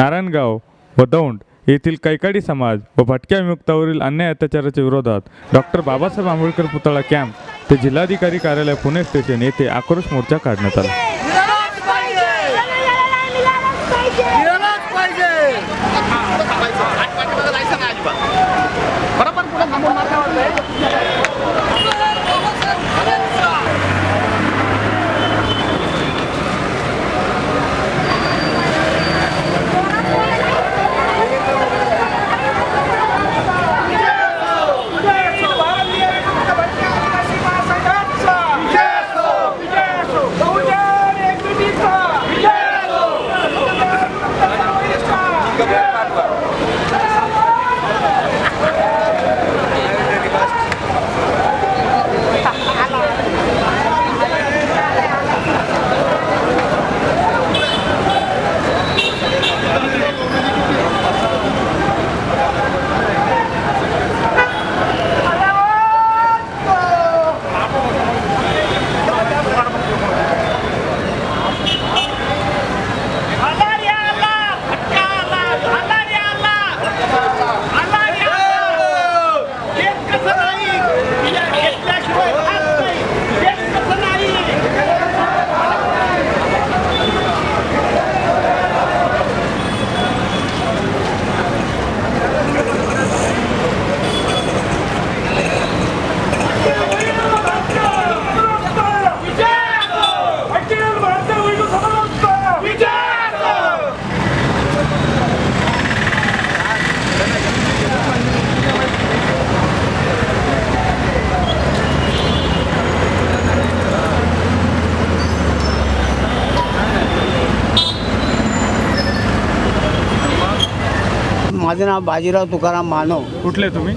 नारायणगाव व दौंड येथील कैकाडी समाज व भटक्या विमुक्तावरील अन्याय अत्याचाराच्या विरोधात डॉक्टर बाबासाहेब आंबेडकर पुतळा कॅम्प ते जिल्हाधिकारी कार्यालय पुणे स्टेशन येथे आक्रोश मोर्चा काढण्यात आला. बरोबर पुढे थांबून मार्गावर माझं नाव बाजीराव तुकाराम मानव. कुठले तुम्ही?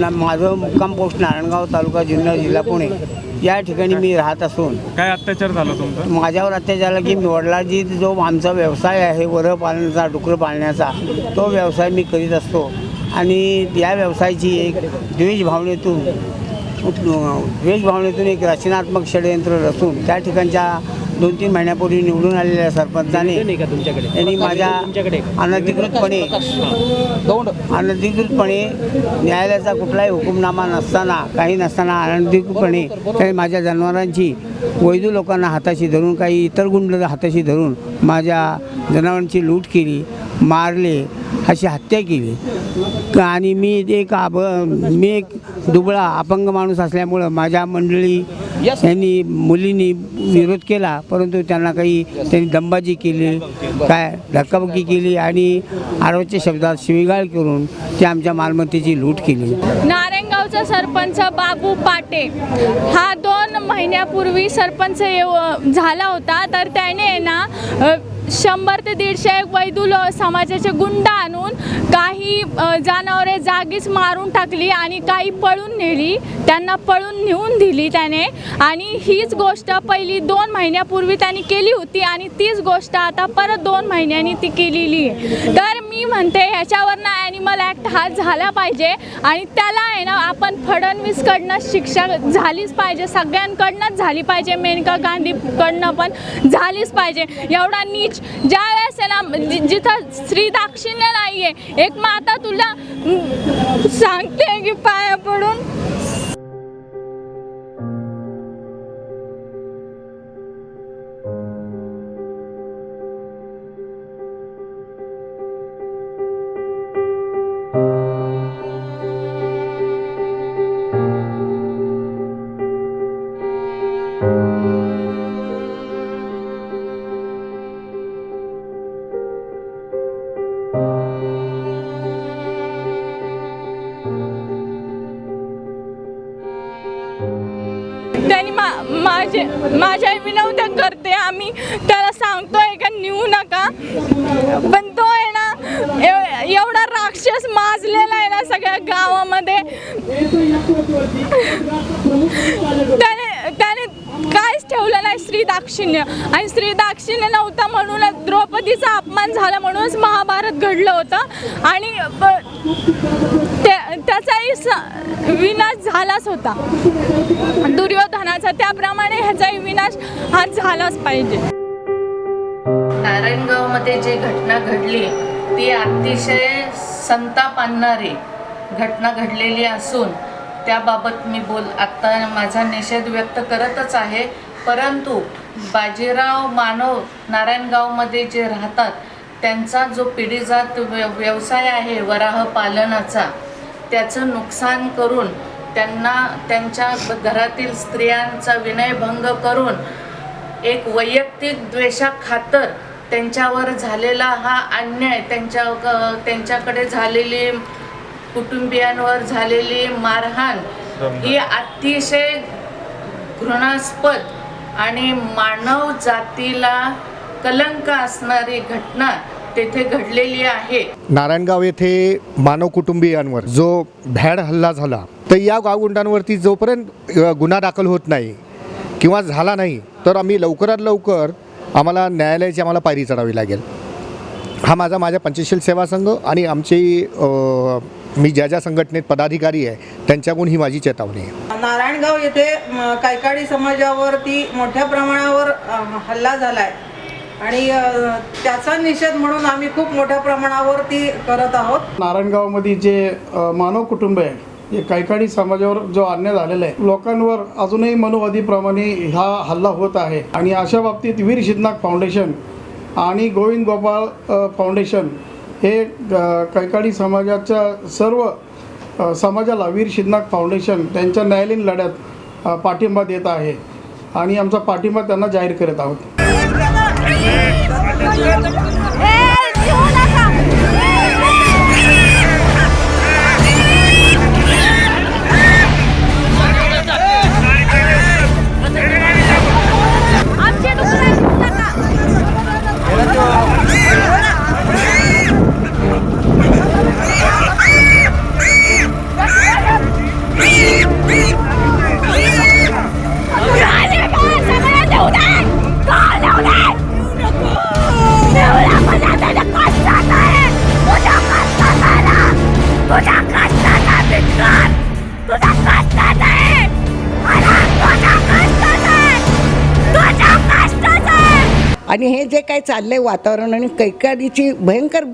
न- माझं मुक्काम पोस्ट नारायणगाव तालुका जुन्नर जिल्हा पुणे. या ठिकाणी मी राहत असून. काय अत्याचार झाला तुमचा? माझ्यावर अत्याचार झाला की वडिलांची जो आमचा व्यवसाय आहे वरं पाळण्याचा डुकरं पाळण्याचा तो व्यवसाय मी करीत असतो. आणि या व्यवसायाची एक द्वेष भावनेतून द्वेष भावनेतून एक रचनात्मक षडयंत्र रचून त्या ठिकाणच्या दोन तीन महिन्यापूर्वी निवडून आलेल्या सरपंचाने यांनी माझ्या अनधिकृतपणे अनधिकृतपणे न्यायालयाचा कुठलाही हुकुमनामा नसताना काही नसताना अनधिकृतपणे काही माझ्या जनावरांची वैदू लोकांना हाताशी धरून काही इतर गुंड हाताशी धरून माझ्या जनावरांची लूट केली मारले अशी हत्या केली. क- आणि मी एक आब मी एक दुबळा अपंग माणूस असल्यामुळं माझ्या मंडळी यांनी मुलींनी विरोध केला परंतु त्यांना काही त्यांनी दंबाजी केली काय धक्काबुक्की केली आणि आरोच्या शब्दात शिवीगाळ करून ते आमच्या मालमत्तेची लूट केली. नारायणगावचा सरपंच बाबू पाटे. हा दोन महिन्यापूर्वी सरपंच झाला होता तर त्याने ना शंभर ते दीडशे वैदुल समाजाचे गुंड आणून काही जनावरे जागीच मारून टाकली आणि काही पळून नेली. त्यांना पळून नेऊन दिली त्याने. आणि हीच गोष्ट पहिली दोन महिन्यापूर्वी त्यांनी केली होती आणि तीच गोष्ट आता परत दोन महिन्यांनी ती केलेली आहे. तर मी म्हणते ह्याच्यावरनं ॲनिमल ॲक्ट हा झाला पाहिजे आणि त्याला आहे ना आपण फडणवीसकडनं शिक्षा झालीच पाहिजे. सगळ्यांकडनंच झाली पाहिजे. मेनका गांधीकडनं पण झालीच पाहिजे. एवढा नीच ज्या वेळेस आहे ना जि- जिथं स्त्री दाक्षिण्य नाही आहे एक माता तुला सांगते की पाया पडून माझे माझ्या विनवत्या करते आम्ही. त्याला सांगतोय का नेऊ नका. पण तो आहे ना एव- एवढा राक्षस माजलेला आहे ना सगळ्या गावामध्ये. त्याने त्याने काहीच ठेवलं नाही श्री दाक्षिण्य आणि श्री दाक्षिण्य नव्हता म्हणूनच द्रौपदीचा अपमान झाला म्हणूनच महाभारत घडलं होतं. आणि त्याचाही स- विनाश झालाच होता. दुर्योधनाचा त्याप्रमाणे ह्याचाही विनाश हा झालाच पाहिजे. नारायणगावमध्ये जी घटना घडली ती अतिशय संताप आणणारी घटना घडलेली असून त्याबाबत मी बोल आत्ता माझा निषेध व्यक्त करतच आहे. परंतु बाजीराव मानव नारायणगावमध्ये जे राहतात त्यांचा जो पिढीजात व्य व्यवसाय आहे वराह पालनाचा त्याचं नुकसान करून त्यांना त्यांच्या घरातील स्त्रियांचा विनयभंग करून एक वैयक्तिक द्वेषाखातर त्यांच्यावर झालेला हा अन्याय त्यांच्या क- त्यांच्याकडे झालेली कुटुंबियांवर झालेली मारहाण ही अतिशय घृणास्पद आणि मानव जातीला कलंक असणारी घटना तेथे घडलेली आहे. नारायणगाव येथे मानव कुटुंबियांवर जो भॅड हल्ला झाला तर या गावगुंडांवरती जोपर्यंत गुन्हा दाखल होत नाही किंवा झाला नाही तर आम्ही लवकरात लवकर आम्हाला न्यायालयाची आम्हाला पायरी चढावी लागेल. हा माझा माझ्या पंचशील सेवा संघ आणि आमची मी ज्या ज्या संघटनेत पदाधिकारी आहे त्यांच्याकडून ही माझी चेतावणी आहे. नारायणगाव येथे कायकाडी समाजावरती मोठ्या प्रमाणावर हल्ला झाला आहे आणि त्याचा निषेध म्हणून आम्ही खूप मोठ्या प्रमाणावरती करत आहोत. नारायणगावमध्ये जे मानव कुटुंब आहे हे कैकाडी समाजावर जो अन्याय झालेला आहे लोकांवर अजूनही मनोवादीप्रमाणे हा हल्ला होत आहे. आणि अशा बाबतीत वीर शिदनाक फाउंडेशन आणि गोविंद गोपाळ फाउंडेशन हे कैकाडी समाजाच्या सर्व समाजाला वीर शिदनाक फाउंडेशन त्यांच्या न्यायालयीन लढ्यात पाठिंबा देत आहे. आणि आमचा पाठिंबा त्यांना जाहीर करत आहोत. cái gì आणि हे जे काय चाललं आहे वातावरण आणि कैकाडीची भयंकर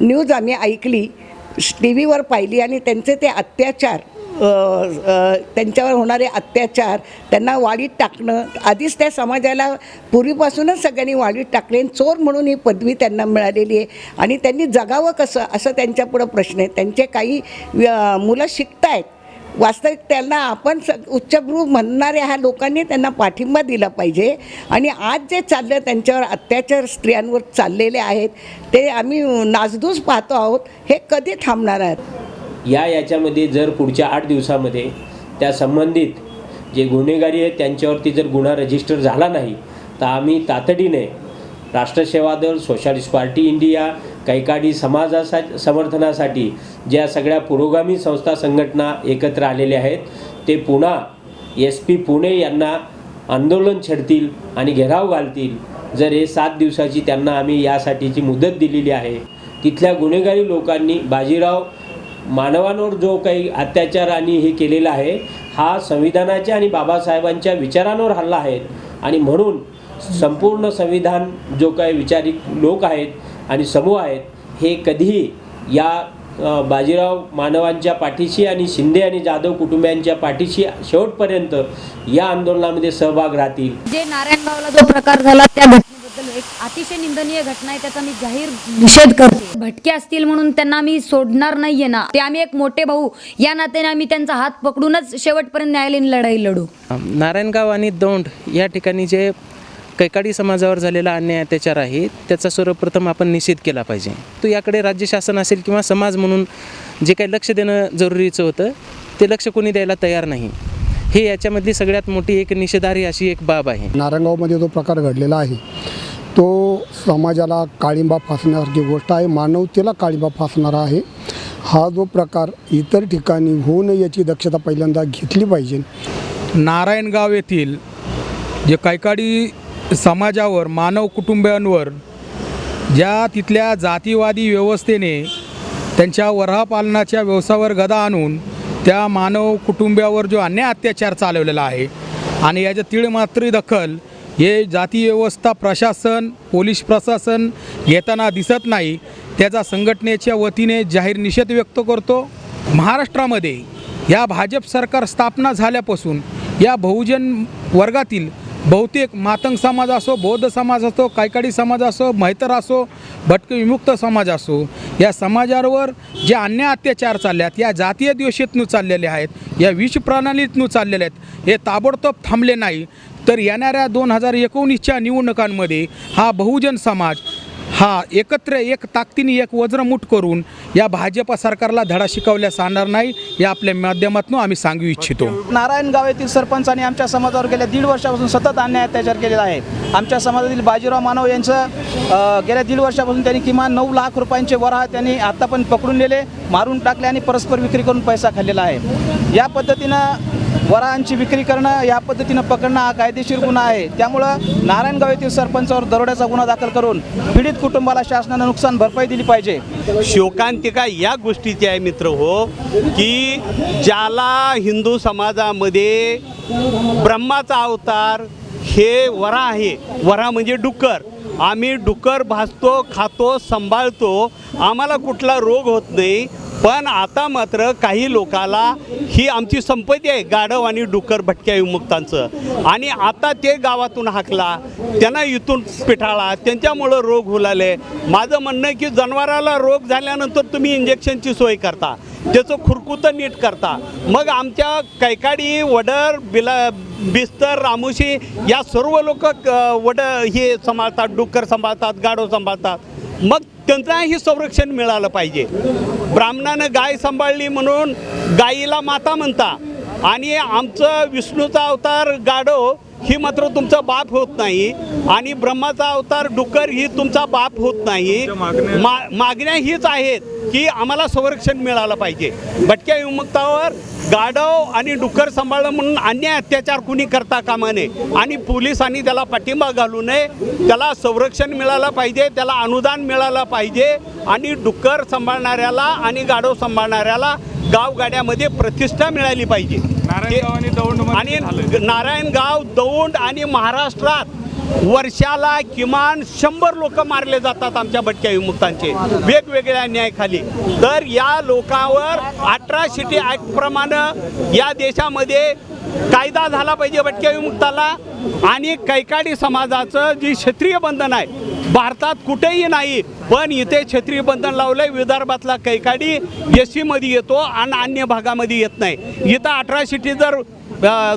न्यूज आम्ही ऐकली टी व्हीवर पाहिली आणि त्यांचे ते अत्याचार त्यांच्यावर होणारे अत्याचार त्यांना वाढीत टाकणं आधीच त्या समाजाला पूर्वीपासूनच सगळ्यांनी वाढीत टाकले आणि चोर म्हणून ही पदवी त्यांना मिळालेली आहे. आणि त्यांनी जगावं कसं असं त्यांच्यापुढं प्रश्न आहे. त्यांचे काही मुलं शिकत आहेत वास्तविक त्यांना आपण स उच्चभ्रू म्हणणाऱ्या ह्या लोकांनी त्यांना पाठिंबा दिला पाहिजे. आणि आज जे चाललं त्यांच्यावर अत्याचार स्त्रियांवर चाललेले आहेत ते आम्ही नाजदूस पाहतो आहोत हे कधी थांबणार आहेत? या याच्यामध्ये जर पुढच्या आठ दिवसामध्ये त्या संबंधित जे गुन्हेगारी आहेत त्यांच्यावरती जर गुन्हा रजिस्टर झाला नाही तर आम्ही तातडीने Rashtraseva Dal socialist party India Kaikadi समाजासा समर्थनासाठी ज्या सगळ्या पुरोगामी संस्था संघटना एकत्र आलेल्या आहेत ते पुन्हा एस पी पुणे यांना आंदोलन छेडतील आणि घेराव घालतील. जर हे सात दिवसाची त्यांना आम्ही यासाठीची मुदत दिलेली आहे तिथल्या गुन्हेगारी लोकांनी बाजीराव मानवांवर जो काही अत्याचार आणि हे केलेला आहे हा संविधानाच्या आणि बाबासाहेबांच्या विचारांवर हल्ला आहे. आणि म्हणून संपूर्ण संविधान जो काही विचारिक लोक आहेत आणि समूह आहेत हे कधीही या बाजीराव मानवांच्या पाठीशी आणि शिंदे आणि जाधव कुटुंबियांच्या पाठीशी शेवटपर्यंत या आंदोलनामध्ये सहभाग राहतील. जे नारायणगावला जो प्रकार झाला त्या घटनेबद्दल एक अतिशय निंदनीय घटना आहे त्याचा मी जाहीर निषेध करते. भटके असतील म्हणून त्यांना मी सोडणार नाहीये ना. ते आम्ही एक मोठे भाऊ. या नात्याने आम्ही त्यांचा हात पकडूनच शेवटपर्यंत न्यायालयीन लढाई लढू. नारायणगाव आणि दौंड या ठिकाणी जे कैकाडी समाजावर झालेला अन्याय अत्याचार आहे त्याचा सर्वप्रथम आपण निषेध केला पाहिजे. तो याकडे राज्य शासन असेल किंवा समाज म्हणून जे काही लक्ष देणं जरुरीचं होतं ते लक्ष कोणी द्यायला तयार नाही. हे याच्यामधली सगळ्यात मोठी एक निषेधार्ह अशी एक बाब आहे. नारायणगावमध्ये जो प्रकार घडलेला आहे तो समाजाला काळिंबा फासण्यासारखी गोष्ट आहे मानवतेला काळिंबा फासणारा आहे. हा जो प्रकार इतर ठिकाणी होऊ नये याची दक्षता पहिल्यांदा घेतली पाहिजे. नारायणगाव येथील जे कैकाडी समाजावर मानव कुटुंबियांवर ज्या तिथल्या जातीवादी व्यवस्थेने त्यांच्या वराहपालनाच्या व्यवसायावर गदा आणून त्या मानव कुटुंबियावर जो अन्याय अत्याचार चालवलेला आहे आणि याच्या तीळमात्री दखल हे जाती व्यवस्था प्रशासन पोलीस प्रशासन घेताना दिसत नाही त्याचा संघटनेच्या वतीने जाहीर निषेध व्यक्त करतो. महाराष्ट्रामध्ये या भाजप सरकार स्थापना झाल्यापासून या बहुजन वर्गातील बहुतेक मातंग समाज असो बौद्ध समाज असो कायकाडी समाज असो मैतर असो भटक विमुक्त समाज असो या समाजावर जे अन्य अत्याचार चालले आहेत या जातीय द्वेषेतनं चाललेले आहेत या विष प्रणालीतून चाललेले आहेत हे ताबडतोब थांबले नाही. तर येणाऱ्या दोन हजार एकोणीसच्या निवडणुकांमध्ये हा बहुजन समाज हा एकत्र एक ताकदीने एक वज्रमुठ करून या भाजप सरकारला धडा शिकवल्या सांगणार नाही या आपल्या माध्यमातून आम्ही सांगू इच्छितो. नारायणगाव येथील सरपंचांनी आमच्या समाजावर गेल्या दीड वर्षापासून सतत अन्याय अत्याचार केलेला आहे. आमच्या समाजातील बाजीराव मानव यांचं गेल्या दीड वर्षापासून त्यांनी किमान नऊ लाख रुपयांचे वराह त्यांनी आता पण पकडून नेले मारून टाकले आणि परस्पर विक्री करून पैसा खाल्लेला आहे. या पद्धतीनं वरांची विक्री करणं या पद्धतीनं पकडणं हा कायदेशीर गुन्हा आहे. त्यामुळं नारायणगाव येथील सरपंचावर दरोड्याचा गुन्हा दाखल करून पीडित कुटुंबाला शासनानं नुकसान भरपाई दिली पाहिजे. शोकांतिका या गोष्टीची आहे मित्र हो की ज्याला हिंदू समाजामध्ये ब्रह्माचा अवतार हे वरा आहे. वरा म्हणजे डुक्कर. आम्ही डुक्कर भाजतो खातो सांभाळतो. आम्हाला कुठला रोग होत नाही. पण आता मात्र काही लोकाला ही आमची संपत्ती आहे गाढव आणि डुक्कर भटक्या विमुक्तांचं. आणि आता ते गावातून हाकला त्यांना इथून पिठाळा त्यांच्यामुळं रोग होलाले. माझं म्हणणं आहे की जनावराला रोग झाल्यानंतर तुम्ही इंजेक्शनची सोय करता. त्याचं खुरकुतं नीट करता. मग आमच्या कैकाडी वडर बिला बिस्तर रामुशी या सर्व लोक वड हे सांभाळतात डुक्कर सांभाळतात गाढव सांभाळतात. मग त्यांचाही संरक्षण मिळालं पाहिजे. ब्राह्मणानं गाय सांभाळली म्हणून गाईला माता म्हणता. आणि आमचं विष्णूचा अवतार गाढव ही मात्र तुमचा बाप होत नाही आणि ब्रह्माचा अवतार डुक्कर ही तुमचा बाप होत नाही. मा मागण्या हीच आहेत की आम्हाला संरक्षण मिळालं पाहिजे. भटक्या विमुक्तावर गाढव आणि डुक्कर सांभाळणं म्हणून अन्याय अत्याचार कुणी करता कामा नये. आणि पोलिसांनी त्याला पाठिंबा घालू नये. त्याला संरक्षण मिळालं पाहिजे त्याला अनुदान मिळालं पाहिजे आणि डुक्कर सांभाळणाऱ्याला आणि गाढव सांभाळणाऱ्याला गावगाड्यामध्ये प्रतिष्ठा मिळाली पाहिजे. आणि. नारायणगाव दौंड आणि महाराष्ट्रात वर्षाला किमान शंभर लोक मारले जातात आमच्या भटक्या विमुक्तांचे. वेगवेगळ्या न्यायखाली. तर या लोकांवर अठरा सिटी ॲक्ट प्रमाणे या देशामध्ये कायदा झाला पाहिजे भटक्या विमुक्ताला. आणि कैकाडी समाजाचं जी क्षत्रिय बंधन आहे भारतात कुठेही नाही पण इथे छत्री बंधन लावलंय विदर्भातला कैकाडी एस सीमध्ये येतो आणि अन्य भागामध्ये येत नाही. इथं अठरा सिटी जर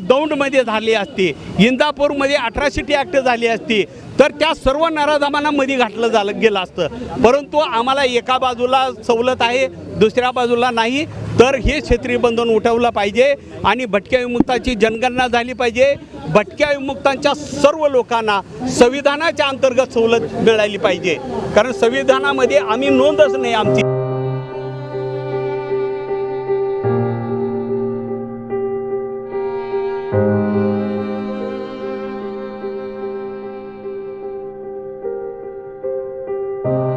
दौंडमध्ये झाली असती इंदापूरमध्ये अठरा सिटी ॲक्ट झाली असती तर त्या सर्व नराधमानामध्ये घातलं झालं गेलं असतं. परंतु आम्हाला एका बाजूला सवलत आहे दुसऱ्या बाजूला नाही तर हे क्षेत्रीय बंधन उठवलं पाहिजे आणि भटक्या विमुक्ताची जनगणना झाली पाहिजे. भटक्या विमुक्तांच्या सर्व लोकांना संविधानाच्या अंतर्गत सवलत मिळाली पाहिजे. कारण संविधानामध्ये आम्ही नोंदच नाही आमची.